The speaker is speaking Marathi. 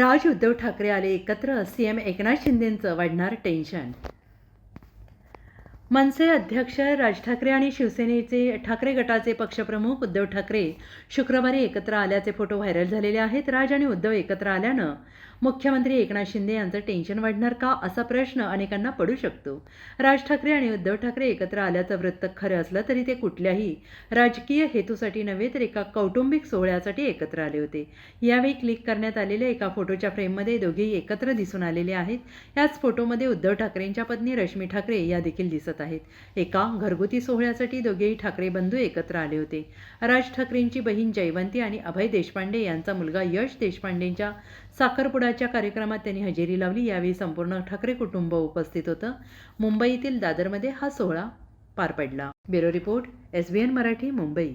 राज उद्धव ठाकरे आले एकत्र सीएम एकनाथ शिंदेंचं वाढणार टेन्शन मनसे अध्यक्ष राज ठाकरे आणि शिवसेनेचे ठाकरे गटाचे पक्षप्रमुख उद्धव ठाकरे शुक्रवारी एकत्र आल्याचे फोटो व्हायरल झालेले आहेत. राज आणि उद्धव एकत्र आल्यानं मुख्यमंत्री एकनाथ शिंदे यांचं टेन्शन वाढणार का? असा प्रश्न अनेकांना पडू शकतो. राज ठाकरे आणि उद्धव ठाकरे एकत्र आल्याचं वृत्त खरं असलं तरी ते कुठल्याही राजकीय हेतूसाठी नव्हे तर एका कौटुंबिक सोहळ्यासाठी एकत्र आले होते. यावेळी क्लिक करण्यात आलेल्या एका फोटोच्या फ्रेममध्ये दोघेही एकत्र दिसून आलेले आहेत. याच फोटोमध्ये उद्धव ठाकरेंच्या पत्नी रश्मी ठाकरे या देखील दिसत आहेत. एका घरगुती सोहळ्यासाठी दोघेही ठाकरे बंधू एकत्र आले होते. राज ठाकरेंची बहीण जयवंती आणि अभय देशपांडे यांचा मुलगा यश देशपांडेंच्या साखरपुडाच्या कार्यक्रमात त्यांनी हजेरी लावली. यावेळी संपूर्ण ठाकरे कुटुंब उपस्थित होतं. मुंबईतील दादरमध्ये हा सोहळा पार पडला. Bureau report S B N Marathi Mumbai.